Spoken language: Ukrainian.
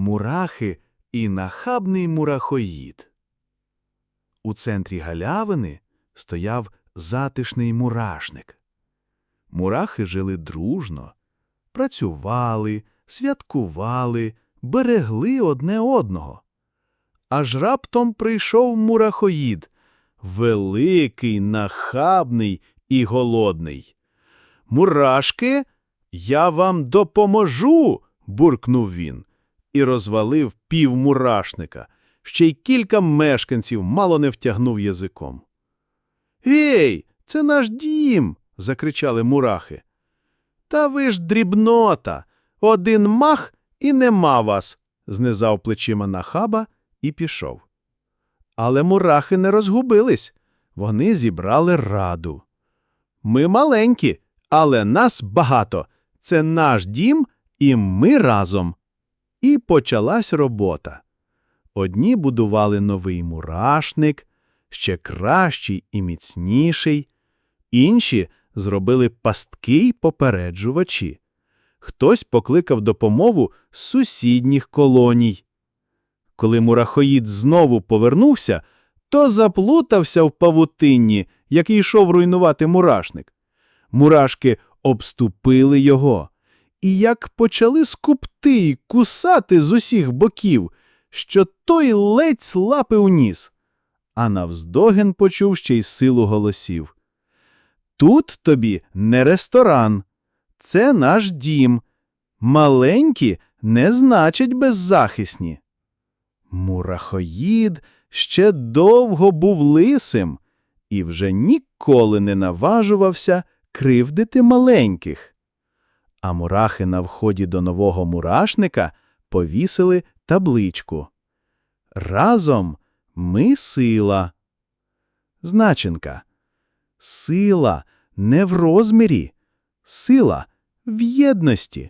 мурахи і нахабний мурахоїд. У центрі галявини стояв затишний мурашник. Мурахи жили дружно, працювали, святкували, берегли одне одного. Аж раптом прийшов мурахоїд, великий, нахабний і голодний. Мурашки, я вам допоможу, буркнув він і розвалив пів мурашника. Ще й кілька мешканців мало не втягнув язиком. Гей, це наш дім. закричали мурахи. Та ви ж дрібнота. Один мах і нема вас, знизав плечима нахаба і пішов. Але мурахи не розгубились. Вони зібрали раду. Ми маленькі, але нас багато. Це наш дім, і ми разом. І почалась робота. Одні будували новий мурашник, ще кращий і міцніший, інші зробили пастки й попереджувачі. Хтось покликав допомогу з сусідніх колоній. Коли мурахоїд знову повернувся, то заплутався в павутинні, як йшов руйнувати мурашник. Мурашки обступили його, і як почали скупти й кусати з усіх боків, що той ледь лапи уніс. А навздогін почув ще й силу голосів. Тут тобі не ресторан, це наш дім. Маленькі не значить беззахисні. Мурахоїд ще довго був лисим і вже ніколи не наважувався кривдити маленьких. А мурахи на вході до нового мурашника повісили табличку. Разом ми сила. Значенка. Сила не в розмірі, сила в єдності.